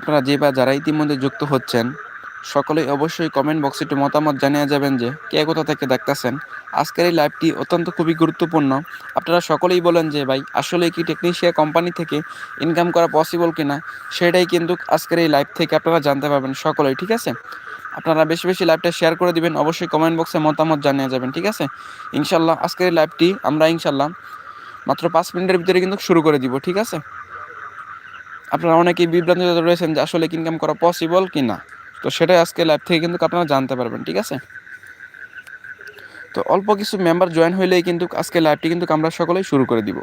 আপনারা যে বা যারা ইতিমধ্যে যুক্ত হচ্ছেন, সকলেই অবশ্যই কমেন্ট বক্সে একটু মতামত জানিয়ে যাবেন যে কে কোথা থেকে দেখতেছেন। আজকের এই লাইভটি অত্যন্ত খুবই গুরুত্বপূর্ণ। আপনারা সকলেই বলেন যে, ভাই, আসলে কি টেকনিশিয়া কোম্পানি থেকে ইনকাম করা পসিবল কিনা? সেটাই কিন্তু আজকের এই লাইভ থেকে আপনারা জানতে পারবেন সকলেই, ঠিক আছে? আপনারা বেশি বেশি লাইভটা শেয়ার করে দিবেন, অবশ্যই কমেন্ট বক্সে মতামত জানিয়ে যাবেন, ঠিক আছে? ইনশাল্লাহ আজকের এই লাইভটি আমরা ইনশাল্লাহ মাত্র পাঁচ মিনিটের ভিতরে কিন্তু শুরু করে দিব, ঠিক আছে? আপনারা অনেকেই বিভ্রান্ত রয়েছেন যে আসলে ইনকাম করা পসিবল কি না তো সেটাই আজকে লাইভ থেকে কিন্তু আপনারা জানতে পারবেন, ঠিক আছে? তো অল্প কিছু মেম্বার জয়েন হইলেই কিন্তু আজকে লাইভটি কিন্তু আমরা সকলেই শুরু করে দিব।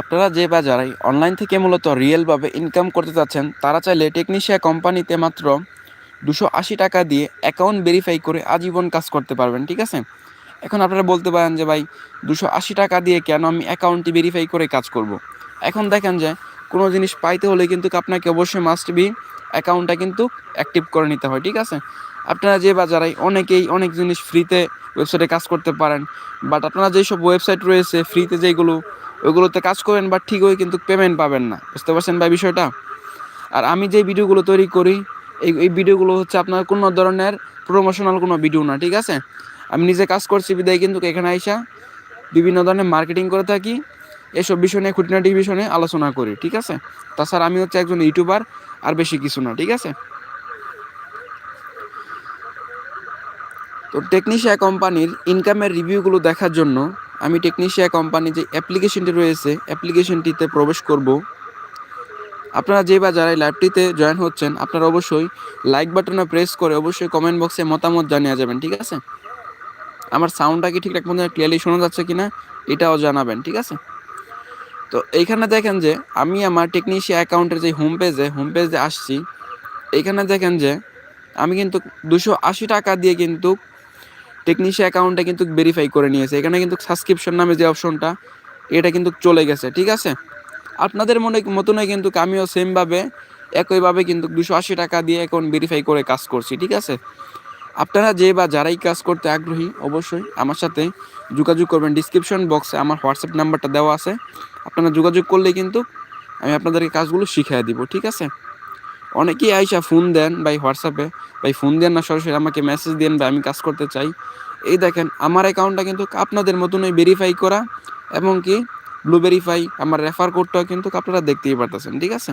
আপনারা যে বা যারাই অনলাইন থেকে মূলত রিয়েলভাবে ইনকাম করতে চাচ্ছেন, তারা চাইলে টেকনিশিয়া কোম্পানিতে মাত্র দুশো আশি টাকা দিয়ে অ্যাকাউন্ট ভেরিফাই করে আজীবন কাজ করতে পারবেন, ঠিক আছে এখন আপনারা বলতে পারেন যে, ভাই, দুশো আশি টাকা দিয়ে কেন আমি অ্যাকাউন্টটি ভেরিফাই করে কাজ করব। এখন দেখেন যে, কোনো জিনিস পাইতে হলে কিন্তু আপনাকে অবশ্যই মাস্ট বি অ্যাকাউন্টটা কিন্তু অ্যাক্টিভ করে নিতে হয়, ঠিক আছে আপনারা যে বা যারাই, অনেকেই অনেক জিনিস ফ্রিতে ওয়েবসাইটে কাজ করতে পারেন বাট আপনারা যেসব ওয়েবসাইট রয়েছে ফ্রিতে যেগুলো ওইগুলোতে কাজ করবেন বা ঠিকই কিন্তু পেমেন্ট পাবেন না। বুঝতে পারছেন ভাই বিষয়টা? আর আমি যে ভিডিওগুলো তৈরি করি, এই এই ভিডিওগুলো হচ্ছে আপনার কোনো ধরনের প্রমোশনাল কোনো ভিডিও না, ঠিক আছে? আমি নিজে কাজ করছি বিদায় কিন্তু এখানে আইসা বিভিন্ন ধরনের মার্কেটিং করে থাকি, এসব বিষয় নিয়ে, খুঁটিনাটি বিষয় নিয়ে আলোচনা করি, ঠিক আছে? তাছাড়া আমি হচ্ছে একজন ইউটিউবার আর বেশি কিছু না, ঠিক আছে? তো টেকনিশিয়া কোম্পানির ইনকামের রিভিউগুলো দেখার জন্য আমি টেকনিশিয়া কোম্পানি যে অ্যাপ্লিকেশনটি রয়েছে অ্যাপ্লিকেশনটিতে প্রবেশ করব। আপনারা যে বা যারা লাইভটিতে জয়েন হচ্ছেন, আপনারা অবশ্যই লাইক বাটনে প্রেস করে অবশ্যই কমেন্ট বক্সে মতামত জানিয়ে যাবেন, ঠিক আছে? আমার সাউন্ডটা কি ঠিকঠাক মতো ক্লিয়ারলি শোনা যাচ্ছে কিনা এটাও জানাবেন, ঠিক আছে? তো এইখানে দেখেন যে, আমি আমার টেকনিশিয়া অ্যাকাউন্টের যে হোম পেজে হোম পেজে আসছি, এইখানে দেখেন যে, আমি কিন্তু দুশো আশি টাকা দিয়ে কিন্তু টেকনিশিয়া অ্যাকাউন্টটা কিন্তু ভেরিফাই করে নিয়েছে। এখানে কিন্তু সাবস্ক্রিপশন নামে যে অপশনটা এটা কিন্তু চলে গেছে, ঠিক আছে? আপনাদের মনে মতনই কিন্তু আমিও সেমভাবে একইভাবে কিন্তু দুশো আশি টাকা দিয়ে অ্যাকাউন্ট ভেরিফাই করে কাজ করছি, ঠিক আছে? আপনারা যে বা যারাই কাজ করতে আগ্রহী, অবশ্যই আমার সাথে যোগাযোগ করবেন। ডিসক্রিপশন বক্সে আমার হোয়াটসঅ্যাপ নাম্বারটা দেওয়া আছে। আপনারা যোগাযোগ করলে কিন্তু আমি আপনাদেরকে কাজগুলো শিখিয়ে দিব, ঠিক আছে? অনেকেই আইসা ফোন দেন ভাই হোয়াটসঅ্যাপে ভাই ফোন দেন না, সরাসরি আমাকে মেসেজ দেন বা আমি কাজ করতে চাই। এই দেখেন, আমার অ্যাকাউন্টটা কিন্তু আপনাদের মতনই ভেরিফাই করা এবং কি ব্লু ভেরিফাই আমার রেফার কোডটাও কিন্তু আপনারা দেখতেই পারতেছেন, ঠিক আছে?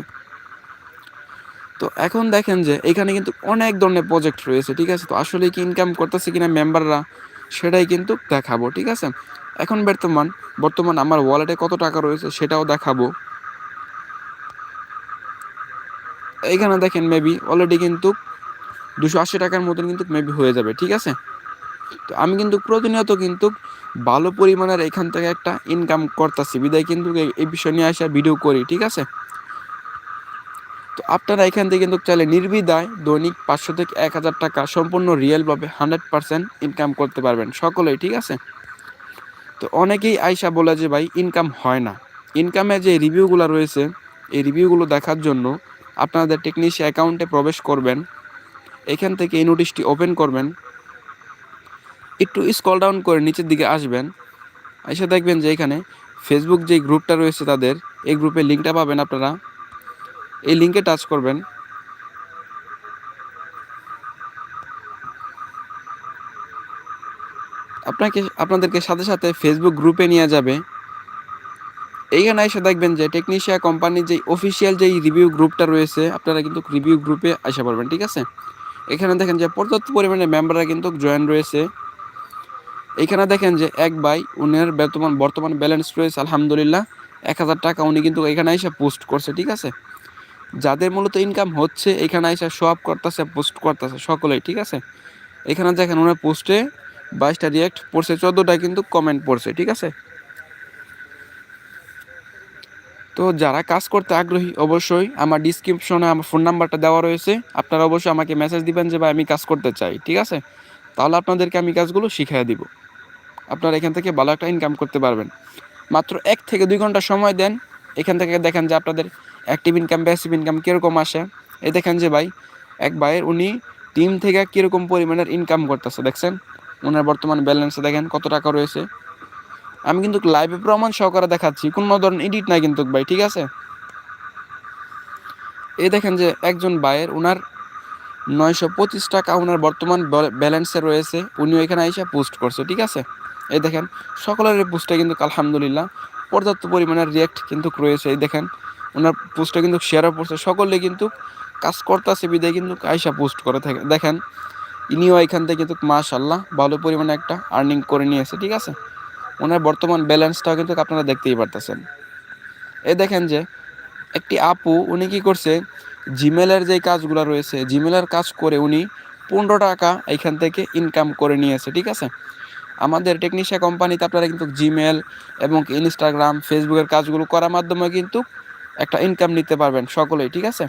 তো এখন দেখেন যে এখানে কিন্তু অনেক ধরনের প্রজেক্ট রয়েছে, ঠিক আছে? তো আসলে কি ইনকাম করতেছে কিনা মেম্বাররা সেটাই কিন্তু দেখাবো, ঠিক আছে? এখন বর্তমান বর্তমান আমার ওয়ালেটে কত টাকা রয়েছে সেটাও দেখাবো। এইখানে দেখেন মেবি অলরেডি কিন্তু দুশো আশি টাকার মতন কিন্তু মেবি হয়ে যাবে, ঠিক আছে? তো আমি কিন্তু প্রতিনিয়ত কিন্তু ভালো পরিমাণের এখান থেকে একটা ইনকাম করতেছি। বিদায় কিন্তু এই বিষয় নিয়ে আসা ভিডিও করি, ঠিক আছে? তো আপনারা এখান থেকে কিন্তু চাইলে নির্বিধায় দৈনিক পাঁচশো থেকে এক হাজার টাকা সম্পূর্ণ রিয়েলভাবে হান্ড্রেড পারসেন্ট ইনকাম করতে পারবেন সকলেই, ঠিক আছে? তো অনেকেই আয়সা বলে যে ভাই ইনকাম হয় না। ইনকামে যে রিভিউগুলো রয়েছে, এই রিভিউগুলো দেখার জন্য আপনাদের টেকনিশিয়া অ্যাকাউন্টে প্রবেশ করবেন। এখান থেকে এই নোটিশটি ওপেন করবেন। একটু স্কল ডাউন করে নিচের দিকে আসবেন। এসে দেখবেন যে এখানে ফেসবুক যে গ্রুপটা রয়েছে তাদের, এই গ্রুপের লিঙ্কটা পাবেন আপনারা। এই লিঙ্কে টাচ করবেন। আপনাকে, আপনাদেরকে সাথে সাথে ফেসবুক গ্রুপে নিয়ে যাবে। এইখানে এসে দেখবেন যে টেকনিশিয়া কোম্পানির যে অফিসিয়াল যেই রিভিউ গ্রুপটা রয়েছে, আপনারা কিন্তু রিভিউ গ্রুপে আসা পারবেন, ঠিক আছে? এখানে দেখেন যে পর্যাপ্ত পরিমাণে মেম্বাররা কিন্তু জয়েন রয়েছে। এখানে দেখেন যে এক বাই উনার বর্তমান বর্তমান ব্যালেন্স রয়েছে, আলহামদুলিল্লাহ, এক হাজার টাকা উনি কিন্তু এখানে এসে পোস্ট করছে, ঠিক আছে? যাদের মূলত ইনকাম হচ্ছে, এখানে এসে শো আপ করতেছে পোস্ট করতেছে সকলেই, ঠিক আছে? এখানে দেখেন ওনার পোস্টে বাইশটা রিয়াক্ট পড়ছে, চোদ্দোটা কিন্তু কমেন্ট পড়ছে, ঠিক আছে? তো যারা কাজ করতে আগ্রহী, অবশ্যই আমার ডিসক্রিপশনে আমার ফোন নাম্বারটা দেওয়া রয়েছে। আপনারা অবশ্যই আমাকে মেসেজ দিবেন যে, ভাই, আমি কাজ করতে চাই। ঠিক আছে? তাহলে আপনাদেরকে আমি কাজগুলো শিখিয়ে দিব। আপনারা এখান থেকে ভালো একটা ইনকাম করতে পারবেন। মাত্র এক থেকে দুই ঘণ্টা সময় দেন। এখান থেকে দেখেন যে, আপনাদের অ্যাক্টিভ ইনকাম প্যাসিভ ইনকাম কীরকম আসে। এ দেখেন যে, ভাই, এক ভাইয়ের উনি টিম থেকে কীরকম পরিমাণের ইনকাম করতেছে, দেখছেন? ওনার বর্তমান ব্যালেন্সে দেখেন কত টাকা রয়েছে। আমি কিন্তু লাইভে প্রমাণ সহকারে দেখাচ্ছি। কোনো ধরনের এডিট নাই কিন্তু ভাই, ঠিক আছে? এই দেখেন যে একজন ভাইয়ের ওনার নয়শো পঁচিশ টাকা ওনার বর্তমান ব্যালেন্সে রয়েছে। উনিও এখানে এসে পোস্ট করছে, ঠিক আছে? এই দেখেন, সকলের পোস্টে কিন্তু আলহামদুলিল্লাহ পর্যাপ্ত পরিমাণের রিয়াক্ট কিন্তু রয়েছে। এই দেখেন ওনার পোস্টটা কিন্তু শেয়ারও পড়ছে। সকলে কিন্তু কাজ করতেছে, বিদায় কিন্তু আয়সা পোস্ট করে থাকে। দেখেন, ইনিও এখান থেকে কিন্তু মাশাল্লাহ ভালো পরিমাণে একটা আর্নিং করে নিয়েছে, ঠিক আছে? ওনার বর্তমান ব্যালেন্সটাও কিন্তু আপনারা দেখতেই পারতেছেন। এ দেখেন যে, একটি আপু, উনি কি করছে জিমেলের যে কাজগুলো রয়েছে জিমেলের কাজ করে উনি পনেরো টাকা এখান থেকে ইনকাম করে নিয়েছে, ঠিক আছে? আমাদের টেকনিশিয়া কোম্পানিতে আপনারা কিন্তু জিমেল এবং ইনস্টাগ্রাম ফেসবুকের কাজগুলো করার মাধ্যমে কিন্তু একটা ইনকাম নিতে পারবেন সকলেই, ঠিক আছে?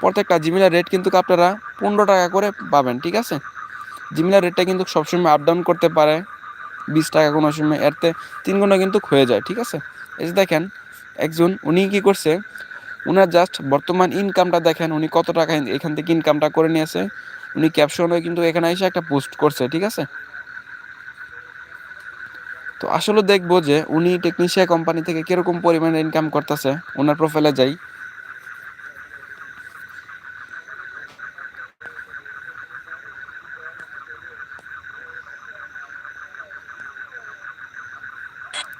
প্রত্যেকটা জিমেলের রেট কিন্তু আপনারা পনেরো টাকা করে পাবেন, ঠিক আছে? জিমেলের রেটটা কিন্তু সবসময় আপ ডাউন করতে পারে। বিশ টাকা কোনো সময় এরতে তিন গুণা কিন্তু হয়ে যায়, ঠিক আছে? এই যে দেখেন, একজন, উনি কি করছে? উনার জাস্ট বর্তমান ইনকামটা দেখেন, উনি কত টাকা এখান থেকে ইনকামটা করে নিয়েছে। উনি ক্যাপশনে কিন্তু এখানে এসে একটা পোস্ট করছে, ঠিক আছে? তো আসলে দেখব যে উনি টেকনিশিয়া কোম্পানি থেকে কীরকম পরিমাণে ইনকাম করতেছে ওনার প্রোফাইলে যাই।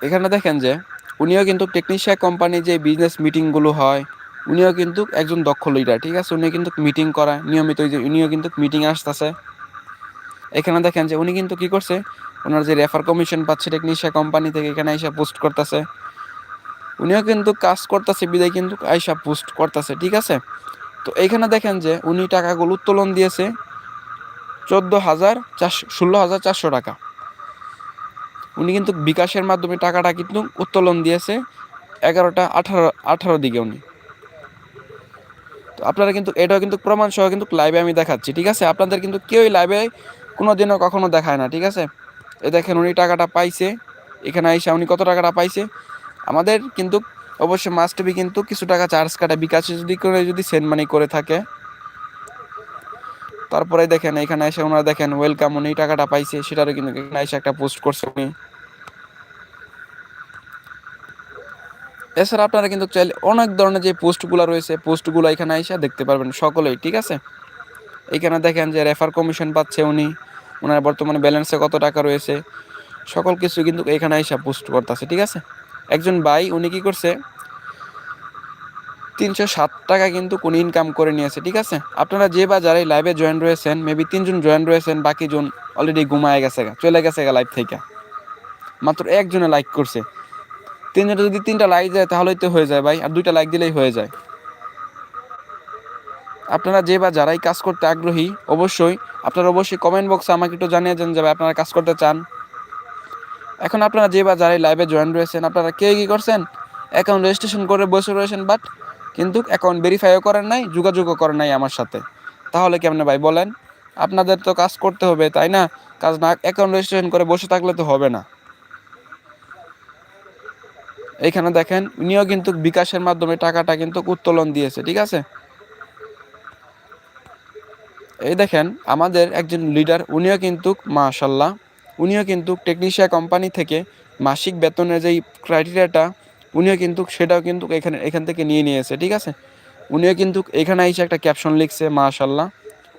এখানে দেখেন যে, উনিও কিন্তু টেকনিশিয়া কোম্পানি যে বিজনেস মিটিংগুলো হয়, উনিও কিন্তু একজন দক্ষ লিডার ঠিক আছে? উনি কিন্তু মিটিং করায়, নিয়মিত যে উনিও কিন্তু মিটিং আসতেছে। এখানে দেখেন যে, উনি কিন্তু কি করছে? ওনার যে রেফার কমিশন পাচ্ছে টেকনিশিয়া কোম্পানি থেকে, এখানে আইসা পোস্ট করতেছে। উনিও কিন্তু কাজ করতেছে, বিদায় কিন্তু আইসা পোস্ট করতেছে, ঠিক আছে? তো এইখানে দেখেন যে, উনি টাকাগুলো উত্তোলন দিয়েছে, চোদ্দ হাজার চারশো, ষোলো হাজার চারশো টাকা। উনি কিন্তু বিকাশের মাধ্যমে টাকাটা কিন্তু উত্তোলন দিয়েছে এগারোটা, আঠারো আঠারো দিকে উনি। তো আপনারা কিন্তু এটাও কিন্তু প্রমাণ সহ কিন্তু লাইভে আমি দেখাচ্ছি, ঠিক আছে? আপনাদের কিন্তু কেউই লাইভে কোনো দিনও কখনো দেখায় না, ঠিক আছে? এ দেখেন উনি টাকাটা পাইছে, এখানে আইসা উনি কত টাকাটা পাইছে? আমাদের কিন্তু অবশ্যই মাস্ট বি কিন্তু কিছু টাকা চার্জ কাটা। বিকাশে যদি করে, যদি সেন্ড মানি করে থাকে তারপরে দেখেন, এখানে এসে ওনারা দেখেন ওয়েলকাম উনি টাকাটা পাইছে। সেটারও কিন্তু এখানে এসে একটা পোস্ট করছে উনি। এছাড়া আপনারা কিন্তু চাইলে অনেক ধরনের যে পোস্টগুলো রয়েছে পোস্টগুলো এখানে এসে দেখতে পারবেন সকলেই, ঠিক আছে? এখানে দেখেন যে রেফার কমিশন পাচ্ছে উনি ওনার বর্তমানে ব্যালেন্সে কত টাকা রয়েছে, সকল কিছু কিন্তু এখানে এসে পোস্ট করতেছে, ঠিক আছে? একজন ভাই, উনি কি করছে তিনশো সাত টাকা কিন্তু কোন ইনকাম করে নিয়েছে, ঠিক আছে? আপনারা যে বা যারাই লাইভে জয়েন রয়েছেন মেবি তিনজন জয়েন রয়েছেন বাকি জন অলরেডি ঘুমায় গেছে চলে গেছে লাইভ থেকে। মাত্র একজনে লাইক করছে। তিনজনে যদি তিনটা লাইক যায় তাহলেই তো হয়ে যায় ভাই, আর দুইটা লাইক দিলেই হয়ে যায়। আপনারা যে বা যারাই কাজ করতে আগ্রহী, অবশ্যই আপনারা অবশ্যই কমেন্ট বক্সে আমাকে একটু জানিয়ে দেন যে আপনারা কাজ করতে চান। এখন আপনারা যে বা যারাই লাইভে জয়েন রয়েছেন, আপনারা কে কী করছেন? অ্যাকাউন্ট রেজিস্ট্রেশন করে বসে রয়েছেন বাট কিন্তু অ্যাকাউন্ট ভেরিফাইও করেন নাই, যোগাযোগও করেন নাই আমার সাথে। তাহলে কেমনে ভাই বলেন? আপনাদের তো কাজ করতে হবে, তাই না? কাজ না অ্যাকাউন্ট রেজিস্ট্রেশন করে বসে থাকলে তো হবে না। এইখানে দেখেন, উনিও কিন্তু বিকাশের মাধ্যমে টাকাটা কিন্তু উত্তোলন দিয়েছে, ঠিক আছে? এই দেখেন, আমাদের একজন লিডার উনিও কিন্তু, মাশাল্লাহ, উনিও কিন্তু টেকনিশিয়া কোম্পানি থেকে মাসিক বেতনের যেই ক্রাইটেরিয়াটা উনিও কিন্তু সেটাও কিন্তু এখানে এখান থেকে নিয়ে নিয়েছে, ঠিক আছে? উনিও কিন্তু এখানে এসে একটা ক্যাপশন লিখছে মাশাল্লাহ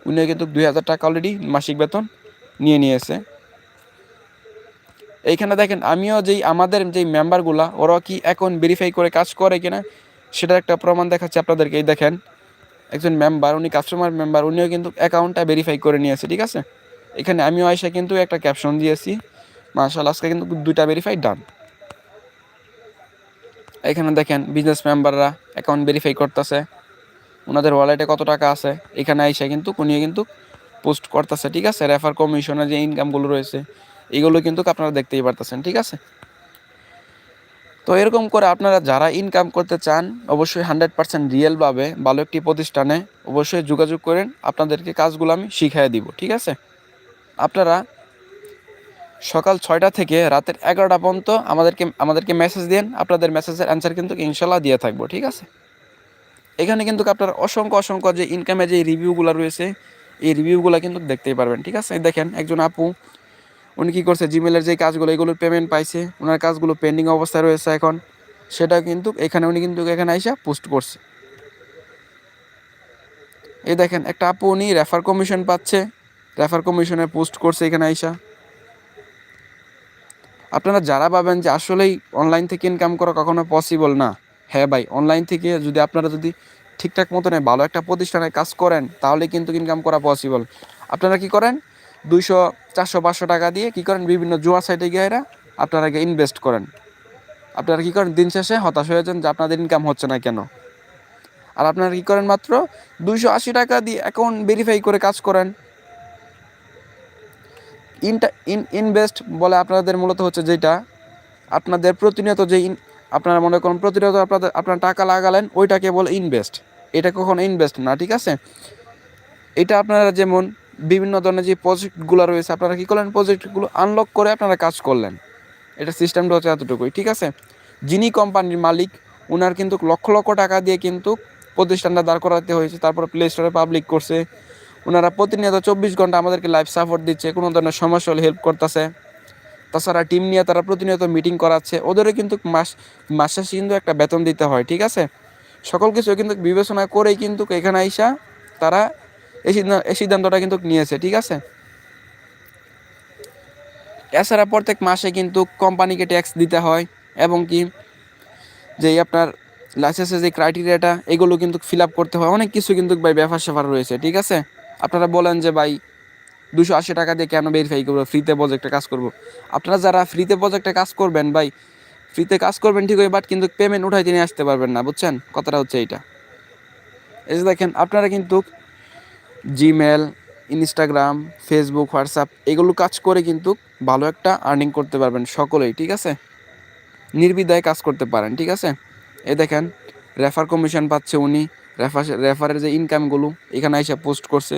উনিও কিন্তু দুই হাজার টাকা অলরেডি মাসিক বেতন নিয়ে নিয়েছে। এইখানে দেখেন, আমিও যেই আমাদের যেই মেম্বারগুলা ওরা কি অ্যাকাউন্ট ভেরিফাই করে কাজ করে কিনা, সেটার একটা প্রমাণ দেখাচ্ছে আপনাদেরকে। এই দেখেন, একজন মেম্বার উনি কাস্টমার মেম্বার উনিও কিন্তু অ্যাকাউন্টটা ভেরিফাই করে নিয়েছে, ঠিক আছে? এখানে আমিও আইসা কিন্তু একটা ক্যাপশন দিয়েছি মার্শাল আজকে কিন্তু দুইটা ভেরিফাই ডান এখানে দেখেন বিজনেস মেম্বাররা অ্যাকাউন্ট ভেরিফাই করতেছে। ওনাদের ওয়ালেটে কত টাকা আছে? এখানে আইসা কিন্তু উনিও কিন্তু পোস্ট করতেছে, ঠিক আছে? রেফার কমিশনের যে ইনকামগুলো রয়েছে, এগুলো কিন্তু আপনারা দেখতেই পারতেছেন, ঠিক আছে? তো এরকম করে আপনারা যারা ইনকাম করতে চান, অবশ্যই হান্ড্রেড পার্সেন্ট রিয়েলভাবে ভালো একটি প্রতিষ্ঠানে অবশ্যই যোগাযোগ করেন। আপনাদেরকে কাজগুলো আমি শিখিয়ে দিব, ঠিক আছে? আপনারা সকাল ছয়টা থেকে রাতের এগারোটা পর্যন্ত আমাদেরকে আমাদেরকে মেসেজ দিন আপনাদের মেসেজের অ্যান্সার কিন্তু ইনশাল্লাহ দিয়ে থাকব, ঠিক আছে? এখানে কিন্তু আপনার অসংখ্য অসংখ্য যে ইনকামে যে রিভিউগুলো রয়েছে, এই রিভিউগুলো কিন্তু দেখতেই পারবেন, ঠিক আছে? দেখেন, একজন আপু, উনি কী করছে জিমেলের যে কাজগুলো এগুলোর পেমেন্ট পাইছে। ওনার কাজগুলো পেন্ডিং অবস্থায় রয়েছে এখন। সেটা কিন্তু এখানে, উনি কিন্তু এখানে আইসা পোস্ট করছে। এই দেখেন, একটা আপু, উনি রেফার কমিশন পাচ্ছে। রেফার কমিশনে পোস্ট করছে এখানে আইসা। আপনারা যারা ভাবেন যে আসলেই অনলাইন থেকে ইনকাম করা কখনো পসিবল না হ্যাঁ ভাই অনলাইন থেকে যদি আপনারা যদি ঠিকঠাক মতন ভালো একটা প্রতিষ্ঠানে কাজ করেন, তাহলে কিন্তু ইনকাম করা পসিবল আপনারা কি করেন? দুইশো, চারশো, পাঁচশো টাকা দিয়ে কি করেন? বিভিন্ন জুয়া সাইটে গিয়ে এরা আপনারা ইনভেস্ট করেন। আপনারা কি করেন? দিন শেষে হতাশ হয়ে যান যে আপনাদের ইনকাম হচ্ছে না কেন। আর আপনারা কি করেন মাত্র? দুইশো আশি টাকা দিয়ে অ্যাকাউন্ট ভেরিফাই করে কাজ করেন। ইনটা ইন ইনভেস্ট বলে আপনাদের মূলত হচ্ছে যেটা আপনাদের প্রতিনিয়ত যে আপনারা মনে করুন প্রতিনিয়ত আপনাদের আপনার টাকা লাগালেন, ওইটাকে বলে ইনভেস্ট। এটা কখনো ইনভেস্ট না, ঠিক আছে? এটা আপনারা যেমন বিভিন্ন ধরনের যে প্রজেক্টগুলো রয়েছে, আপনারা কী করলেন? প্রজেক্টগুলো আনলক করে আপনারা কাজ করলেন। এটা সিস্টেমটা হচ্ছে এতটুকুই, ঠিক আছে? যিনি কোম্পানির মালিক ওনার কিন্তু লক্ষ লক্ষ টাকা দিয়ে কিন্তু প্রতিষ্ঠানটা দাঁড় করাতে হয়েছে, তারপর প্লে স্টোরে পাবলিক করছে ওনারা প্রতিনিয়ত চব্বিশ ঘণ্টা আমাদেরকে লাইভ সাপোর্ট দিচ্ছে, কোনো ধরনের সমস্যা হলে হেল্প করতেছে। তাছাড়া টিম নিয়ে তারা প্রতিনিয়ত মিটিং করাচ্ছে। ওদেরও কিন্তু মাস মাস শেষে কিন্তু একটা বেতন দিতে হয়, ঠিক আছে? সকল কিছু কিন্তু বিবেচনা করেই কিন্তু এখানে আইসা তারা এই সিদ্ধান্ত, এই সিদ্ধান্তটা কিন্তু নিয়েছে, ঠিক আছে? এছাড়া প্রত্যেক মাসে কিন্তু কোম্পানিকে ট্যাক্স দিতে হয় এবং কি যে আপনার লাইসেন্সের যে ক্রাইটেরিয়াটা এগুলো কিন্তু ফিল আপ করতে হয়। অনেক কিছু কিন্তু ব্যাপার স্যাপার রয়েছে, ঠিক আছে? আপনারা বলেন যে, ভাই, দুশো আশি টাকা দিয়ে কেন ভেরিফাই করব? ফ্রিতে প্রজেক্টে কাজ করব? আপনারা যারা ফ্রিতে প্রজেক্টে কাজ করবেন, ভাই ফ্রিতে কাজ করবেন ঠিক বাট কিন্তু পেমেন্ট উঠাইতে তিনি আসতে পারবেন না, বুঝছেন? কথাটা হচ্ছে এইটা। এই যে দেখেন, আপনারা কিন্তু জিমেল ইনস্টাগ্রাম ফেসবুক হোয়াটসঅ্যাপ এগুলো কাজ করে কিন্তু ভালো একটা আর্নিং করতে পারবেন সকলেই, ঠিক আছে? নির্বিধায় কাজ করতে পারেন, ঠিক আছে? এ দেখেন রেফার কমিশন পাচ্ছে উনি রেফার রেফারের যে ইনকামগুলো এখানে এসে পোস্ট করছে।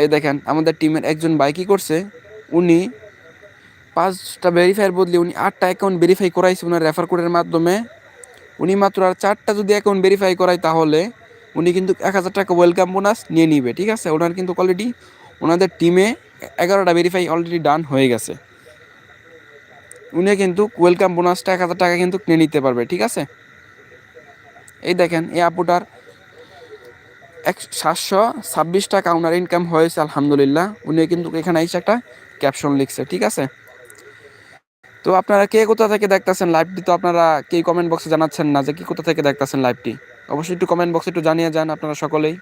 এই দেখেন, আমাদের টিমের একজন ভাই কী করছে? উনি পাঁচটা ভেরিফাইয়ের বদলে উনি আটটা অ্যাকাউন্ট ভেরিফাই করাইছে ওনার রেফার কোডের মাধ্যমে। উনি মাত্র আর চারটা যদি অ্যাকাউন্ট ভেরিফাই করায় তাহলে উনি কিন্তু এক হাজার টাকা ওয়েলকাম বোনাস নিয়ে নিবে, ঠিক আছে? ওনার কিন্তু অলরেডি ওনাদের টিমে এগারোটা ভেরিফাই অলরেডি ডান হয়ে গেছে। উনি কিন্তু ওয়েলকাম বোনাসটা এক হাজার টাকা কিন্তু নিয়ে নিতে পারবে, ঠিক আছে? এই দেখেন, এই আপুটার এক সাতশো ছাব্বিশ টাকা ইনকাম হয়েছে, আলহামদুলিল্লাহ। উনি কিন্তু এখানে এসে একটা ক্যাপশন লিখছে, ঠিক আছে? তো আপনারা কে কোথা থেকে দেখতেছেন লাইভটি তো আপনারা কে কমেন্ট বক্সে জানাচ্ছেন না যে কি কোথা থেকে দেখতেছেন লাইভটি অবশ্যই একটু কমেন্ট বক্সে একটু জানিয়ে যান আপনারা সকলেই।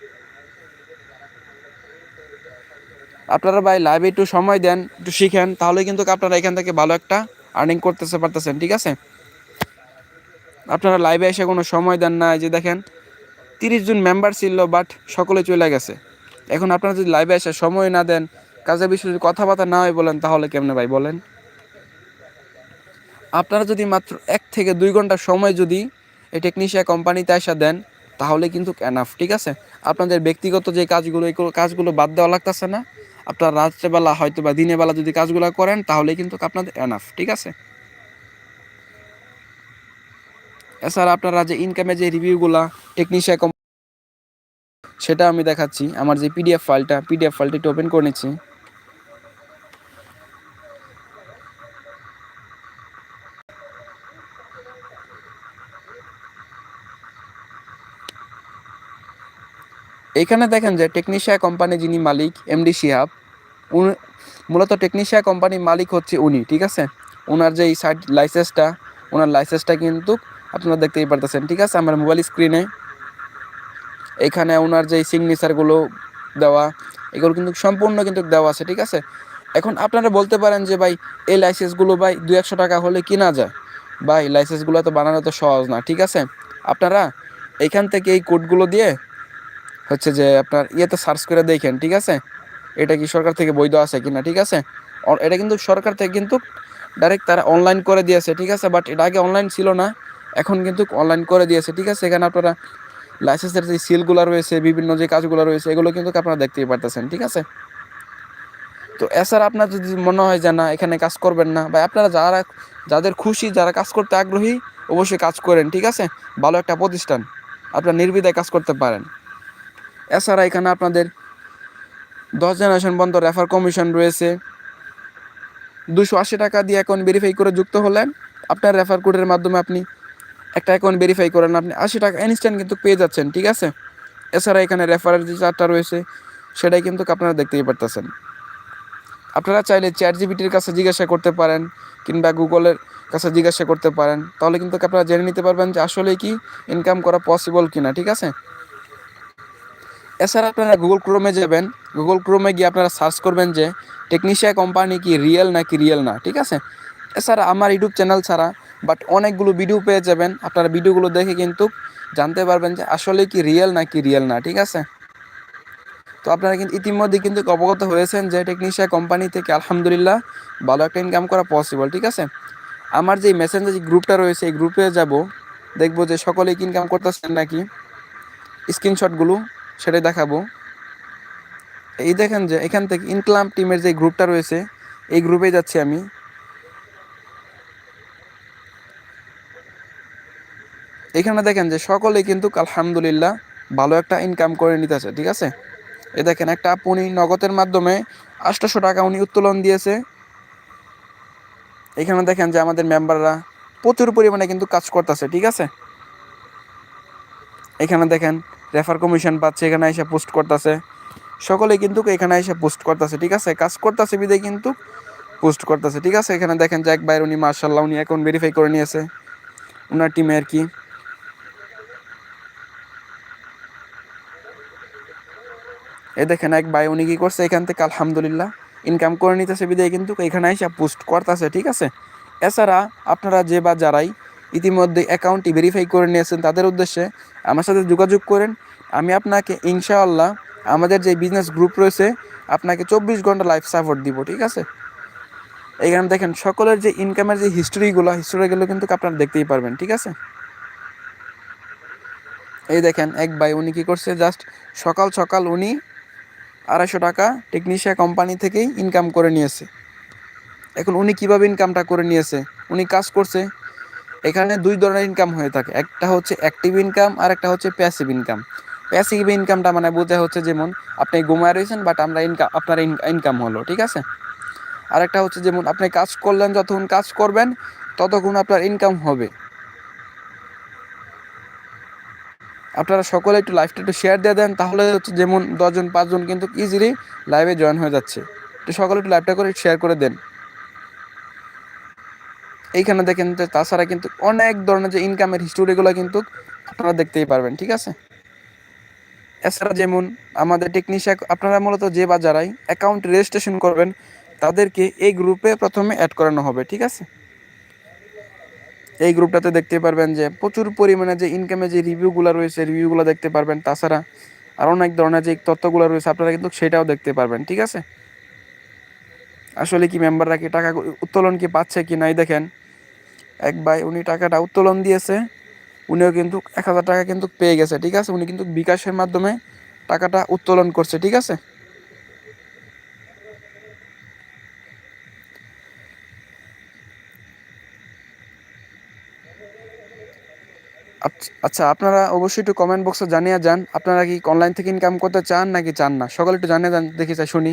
আপনারা ভাই লাইভে একটু সময় দেন, একটু শিখেন তাহলে কিন্তু আপনারা এখান থেকে ভালো একটা আর্নিং করতেছে পারতেছেন, ঠিক আছে? আপনারা লাইভে এসে কোনো সময় দেন না যে দেখেন তিরিশ জন মেম্বার ছিল বাট সকলে চলে গেছে। এখন আপনারা যদি লাইভে এসে সময় না দেন, কাজের বিষয়ে যদি কথাবার্তা না হয় বলেন, তাহলে কেমনে ভাই বলেন? আপনারা যদি মাত্র এক থেকে দুই ঘণ্টা সময় যদি এই টেকনিশিয়া কোম্পানিতে আসা দেন, তাহলে কিন্তু এনাফ ঠিক আছে? আপনাদের ব্যক্তিগত যে কাজগুলো, এই কাজগুলো বাদ দেওয়া লাগতেছে না। আপনার রাত্রেবেলা হয়তো বা দিনের বেলা যদি কাজগুলো করেন, তাহলে কিন্তু আপনাদের এনাফ ঠিক আছে? এছাড়া আপনারা যে ইনকামের যে রিভিউগুলা টেকনিশিয়া কম সেটা আমি দেখাচ্ছি। আমার যে পিডিএফ ফাইলটা পিডিএফ ফাইলটা একটু ওপেন করে নিচ্ছি। এখানে দেখেন যে টেকনিশিয়া কোম্পানি যিনি মালিক এমডি শিহাব উনি মূলত টেকনিশিয়া কোম্পানির মালিক হচ্ছে উনি, ঠিক আছে? ওনার যে এই সাইট লাইসেন্সটা ওনার লাইসেন্সটা কিন্তু আপনারা দেখতেই পারতেছেন, ঠিক আছে? আমার মোবাইল স্ক্রিনে এখানে ওনার যে সিগনেচারগুলো দেওয়া, এগুলো কিন্তু সম্পূর্ণ কিন্তু দেওয়া আছে, ঠিক আছে? এখন আপনারা বলতে পারেন যে, ভাই, এই লাইসেন্সগুলো ভাই দু একশো টাকা হলে কিনা যায়? ভাই লাইসেন্সগুলো তো বানানো তো সহজ না, ঠিক আছে? আপনারা এইখান থেকে এই কোডগুলো দিয়ে হচ্ছে যে, আপনার ইয়েতে সার্চ করে দেখেন, ঠিক আছে? এটা কি সরকার থেকে বৈধ আছে কিনা, ঠিক আছে? এটা কিন্তু সরকার থেকে কিন্তু ডাইরেক্ট তারা অনলাইন করে দিয়েছে, ঠিক আছে? বাট এটা আগে অনলাইন ছিল না। এখন কিন্তু অনলাইন করে দিয়েছে, ঠিক আছে? এখানে আপনারা লাইসেন্সের যে সিলগুলো রয়েছে, বিভিন্ন যে কাজগুলো রয়েছে, এগুলো কিন্তু আপনারা দেখতেই পারতেছেন, ঠিক আছে? তো এছাড়া আপনার যদি মনে হয় যে না, এখানে কাজ করবেন না, বা আপনারা যারা, যাদের খুশি, যারা কাজ করতে আগ্রহী, অবশ্যই কাজ করেন, ঠিক আছে? ভালো একটা প্রতিষ্ঠান, আপনার নির্বিধায় কাজ করতে পারেন। এছাড়া এখানে আপনাদের দশ জেনারেশন বন্ধ রেফার কমিশন রয়েছে। দুশো আশি টাকা দিয়ে এখন ভেরিফাই করে যুক্ত হলেন। আপনার রেফার কোডের মাধ্যমে আপনি একটা অ্যাকাউন্ট ভেরিফাই করেন আপনি, আশি টাকা ইনস্ট্যান্ট কিন্তু পেয়ে যাচ্ছেন, ঠিক আছে? এছাড়া এখানে রেফারের যে চার্টটা রয়েছে, সেটাই কিন্তু আপনারা দেখতেই পারতেছেন। আপনারা চাইলে চ্যাট জিবিটির কাছে জিজ্ঞাসা করতে পারেন, কিংবা গুগলের কাছে জিজ্ঞাসা করতে পারেন। তাহলে কিন্তু আপনারা জেনে নিতে পারবেন যে আসলে কি ইনকাম করা পসিবল কিনা, ঠিক আছে? এছাড়া আপনারা গুগল ক্রোমে যাবেন। গুগল ক্রোমে গিয়ে আপনারা সার্চ করবেন যে টেকনিশিয়া কোম্পানি কি রিয়েল নাকি রিয়েল না, ঠিক আছে? এছাড়া আমার ইউটিউব চ্যানেল ছাড়া বাট অনেকগুলো ভিডিও পেয়ে যাবেন। আপনারা ভিডিওগুলো দেখে কিন্তু জানতে পারবেন যে আসলে কি রিয়েল নাকি রিয়েল না, ঠিক আছে? তো আপনারা কিন্তু ইতিমধ্যে কিন্তু অবগত হয়েছেন যে টেকনিশিয়া কোম্পানি থেকে আলহামদুলিল্লাহ ভালো একটা ইনকাম করা পসিবল ঠিক আছে? আমার যে মেসেঞ্জার যে গ্রুপটা রয়েছে, এই গ্রুপে যাব। দেখব যে সকলে কি ইনকাম করতেছেন নাকি? স্ক্রিনশটগুলো সেটাই দেখাবো। এই দেখেন যে এখান থেকে ইনকাম টিমের যে গ্রুপটা রয়েছে, এই গ্রুপে যাচ্ছি আমি। এখানে দেখেন যে সকলেই কিন্তু আলহামদুলিল্লাহ ভালো একটা ইনকাম করে নিতেছে, ঠিক আছে? এ দেখেন, একটা আপনি নগদের মাধ্যমে আটশোশো টাকা উনি উত্তোলন দিয়েছে। এখানে দেখেন যে আমাদের মেম্বাররা প্রচুর পরিমাণে কিন্তু কাজ করতেছে, ঠিক আছে? এখানে দেখেন রেফার কমিশন পাচ্ছে, এখানে এসে পোস্ট করতেছে। সকলে কিন্তু এখানে এসে পোস্ট করতেছে, ঠিক আছে? কাজ করতেছে বিদে কিন্তু পোস্ট করতেছে, ঠিক আছে? এখানে দেখেন যে এক বাইর উনি মার্শাল্লাহ উনি অ্যাকাউন্ট ভেরিফাই করে নিয়েছে। ওনার টিমে আর কি। এ দেখেন এক ভাই, উনি কি করছে? এখান থেকে আলহামদুলিল্লাহ ইনকাম করে নিতেছে বিদায়, কিন্তু এখানে এসে পোস্ট করতেছে, ঠিক আছে? এছাড়া আপনারা যে বা যারাই ইতিমধ্যে অ্যাকাউন্টটি ভেরিফাই করে নিয়েছেন, তাদের উদ্দেশ্যে আমার সাথে যোগাযোগ করেন। আমি আপনাকে ইনশাআল্লাহ আমাদের যে বিজনেস গ্রুপ রয়েছে, আপনাকে চব্বিশ ঘণ্টা লাইফ সাপোর্ট দিব, ঠিক আছে? এইখানে দেখেন, সকলের যে ইনকামের যে হিস্টোরিগুলো হিস্টোরিগুলো কিন্তু আপনারা দেখতেই পারবেন, ঠিক আছে? এই দেখেন, এক ভাই, উনি কী করছে? জাস্ট সকাল সকাল উনি আড়াইশো টাকা টেকনিশিয়া কোম্পানি থেকেই ইনকাম করে নিয়েছে। এখন উনি কীভাবে ইনকামটা করে নিয়েছে? উনি কাজ করছে, এখানে দুই ধরনের ইনকাম হয়ে থাকে। একটা হচ্ছে অ্যাক্টিভ ইনকাম আর একটা হচ্ছে প্যাসিভ ইনকাম প্যাসিভ ইনকামটা মানে বোঝা হচ্ছে যেমন আপনি ঘুমায় রয়েছেন বাট আমরা ইনকাম আপনার ইনকাম হলো, ঠিক আছে? আর একটা হচ্ছে যেমন আপনি কাজ করলেন, যতক্ষণ কাজ করবেন, ততক্ষণ আপনার ইনকাম হবে। আপনারা সকলে একটু লাইভটা একটু শেয়ার দিয়ে দেন, তাহলে হচ্ছে যেমন দশজন, পাঁচজন কিন্তু ইজিলি লাইভে জয়েন হয়ে যাচ্ছে। একটু সকলে একটু লাইভটা করে শেয়ার করে দেন। এইখানে দেখেন তাছাড়া কিন্তু অনেক ধরনের যে ইনকামের হিস্টোরিগুলো কিন্তু আপনারা দেখতেই পারবেন, ঠিক আছে? এছাড়া যেমন আমাদের টেকনিশিয়া আপনারা মূলত যে বা যারাই অ্যাকাউন্ট রেজিস্ট্রেশন করবেন, তাদেরকে এই গ্রুপে প্রথমে অ্যাড করানো হবে, ঠিক আছে? এই গ্রুপটাতে দেখতে পারবেন যে প্রচুর পরিমাণে যে ইনকামে যে রিভিউগুলো রয়েছে রিভিউগুলো দেখতে পারবেন। তাছাড়া আরও অনেক ধরনের যে তথ্যগুলো রয়েছে, আপনারা কিন্তু সেটাও দেখতে পারবেন, ঠিক আছে? আসলে কি মেম্বাররা কি টাকা উত্তোলন কি পাচ্ছে কি নাই দেখেন। এক ভাই, উনি টাকাটা উত্তোলন দিয়েছে, উনিও কিন্তু এক হাজার টাকা কিন্তু পেয়ে গেছে, ঠিক আছে? উনি কিন্তু বিকাশের মাধ্যমে টাকাটা উত্তোলন করছে, ঠিক আছে? আচ্ছা আপনারা অবশ্যই একটু কমেন্ট বক্সে জানিয়ে যান। আপনারা কি অনলাইন থেকে ইনকাম করতে চান নাকি চান না? সকলে একটু জানিয়ে যান দেখি চাই, শুনি।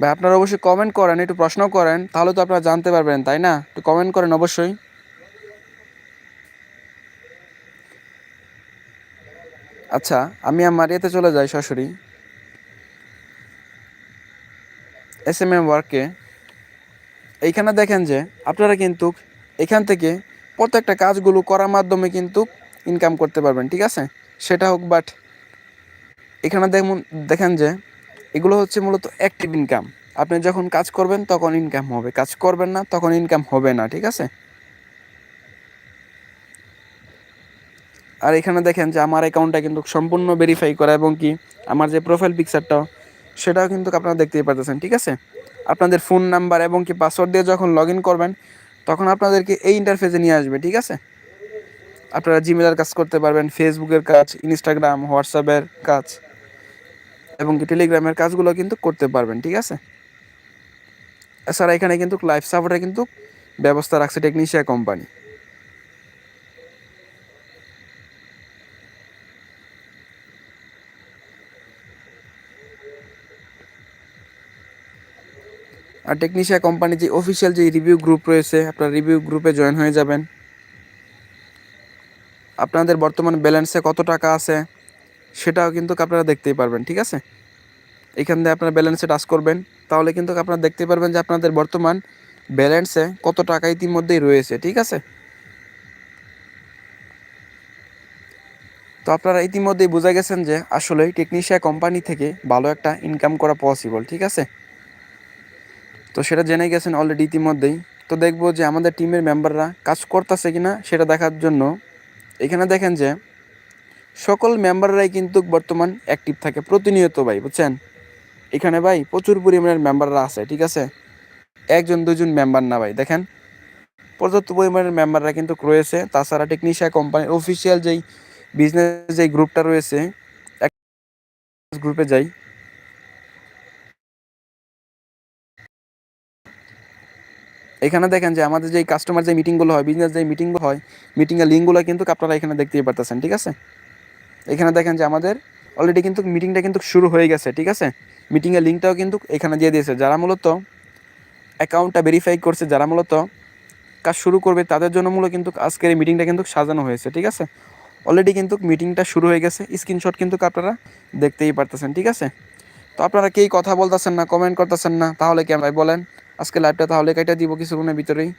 ভাই, আপনারা অবশ্যই কমেন্ট করেন, একটু প্রশ্ন করেন, তাহলে তো আপনারা জানতে পারবেন, তাই না? একটু কমেন্ট করেন অবশ্যই। আচ্ছা আমি আমার এতে চলে যাই, সরাসরি। এস এম এম ওয়ার্কে এইখানে দেখেন যে আপনারা কিন্তু এখান থেকে প্রত্যেকটা কাজগুলো করার মাধ্যমে কিন্তু ইনকাম করতে পারবেন, ঠিক আছে? সেটা হোক বাট এখানে দেখুন, দেখেন যে এগুলো হচ্ছে মূলত অ্যাক্টিভ ইনকাম আপনি যখন কাজ করবেন তখন ইনকাম হবে, কাজ করবেন না তখন ইনকাম হবে না, ঠিক আছে? আর এখানে দেখেন যে আমার অ্যাকাউন্টটা কিন্তু সম্পূর্ণ ভেরিফাই করা এবং কি আমার যে প্রোফাইল পিকচারটা সেটাও কিন্তু আপনারা দেখতেই পারতেছেন, ঠিক আছে? আপনাদের ফোন নাম্বার এবং কি পাসওয়ার্ড দিয়ে যখন লগ করবেন, তখন আপনাদেরকে এই ইন্টারফেসে নিয়ে আসবে, ঠিক আছে? আপনারা জিমেলের কাজ করতে পারবেন ফেসবুকের কাজ ইনস্টাগ্রাম হোয়াটসঅ্যাপের কাজ, এবং কি টেলিগ্রামের কাজগুলো কিন্তু করতে পারবেন, ঠিক আছে? এছাড়া এখানে কিন্তু লাইফ সাপোর্টে কিন্তু ব্যবস্থা রাখছে টেকনিশিয়া কোম্পানি আর টেকনিশিয়া কোম্পানি যে অফিসিয়াল যে রিভিউ গ্রুপ রয়েছে, আপনার রিভিউ গ্রুপে জয়েন হয়ে যাবেন। আপনাদের বর্তমান ব্যালেন্সে কত টাকা আছে, সেটাও কিন্তু আপনারা দেখতেই পারবেন, ঠিক আছে? এখান দিয়ে আপনার ব্যালেন্সে টাচ করবেন, তাহলে কিন্তু আপনারা দেখতে পারবেন যে আপনাদের বর্তমান ব্যালেন্সে কত টাকা ইতিমধ্যেই রয়েছে, ঠিক আছে? তো আপনারা ইতিমধ্যেই বুঝে গেছেন যে আসলেই টেকনিশিয়া কোম্পানি থেকে ভালো একটা ইনকাম করা পসিবল ঠিক আছে? তো সেটা জেনে গেছেন অলরেডি ইতিমধ্যেই। তো দেখব যে আমাদের টিমের মেম্বাররা কাজ করতেছে কিনা সেটা দেখার জন্য। এখানে দেখেন যে, সকল মেম্বাররাই কিন্তু বর্তমান অ্যাক্টিভ থাকে, প্রতিনিয়ত ভাই, বুঝছেন? এখানে ভাই প্রচুর পরিমাণের মেম্বাররা আছে, ঠিক আছে? একজন, দুজন মেম্বার না ভাই, দেখেন? পর্যাপ্ত পরিমাণের মেম্বাররা কিন্তু রয়েছে। তাছাড়া টেকনিশিয়া কোম্পানির অফিসিয়াল যেই বিজনেস যেই গ্রুপটা রয়েছে গ্রুপে যাই এখানে দেখেন যে আমাদের যে কাস্টমার যে মিটিংগুলো হয় বিজনেস যে মিটিংগুলো হয় মিটিংয়ের লিঙ্কগুলো কিন্তু আপনারা এখানে দেখতেই পারতেছেন, ঠিক আছে? এখানে দেখেন যে আমাদের অলরেডি কিন্তু মিটিংটা কিন্তু শুরু হয়ে গেছে, ঠিক আছে? মিটিংয়ের লিঙ্কটাও কিন্তু এখানে দিয়ে দিয়েছে। যারা মূলত অ্যাকাউন্টটা ভেরিফাই করছে, যারা মূলত কাজ শুরু করবে, তাদের জন্য মূলত কিন্তু আজকের এই মিটিংটা কিন্তু সাজানো হয়েছে, ঠিক আছে? অলরেডি কিন্তু মিটিংটা শুরু হয়ে গেছে। স্ক্রিনশট কিন্তু আপনারা দেখতেই পারতেছেন, ঠিক আছে? তো আপনারা কেই কথা বলতেছেন না কমেন্ট করতেছেন না, তাহলে কি ভাই বলেন? আজকে লাইভটা তাহলে কাইটা দিব কিছুক্ষণের ভিতরেই।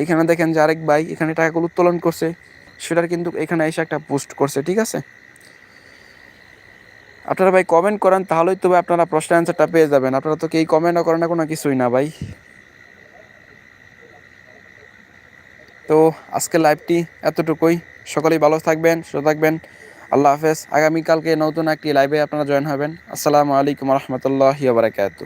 এইখানে দেখেন যে আরেক ভাই এখানে টাকাগুলো উত্তোলন করছে, সেটার কিন্তু এখানে এসে একটা পোস্ট করছে, ঠিক আছে? আপনারা ভাই কমেন্ট করেন, তাহলেই তো ভাই আপনারা প্রশ্ন অ্যান্সারটা পেয়ে যাবেন। আপনারা তো কেই কমেন্টও করেন না, কোনো কিছুই না ভাই। তো আজকে লাইভটি এতটুকুই। সকলেই ভালো থাকবেন, সুস্থ থাকবেন। আল্লাহ হাফেজ। আগামীকালকে নতুন একটি লাইভে আপনারা জয়েন হবেন। আসসালামু আলাইকুম রহমতুল্লাহ বারাকাতু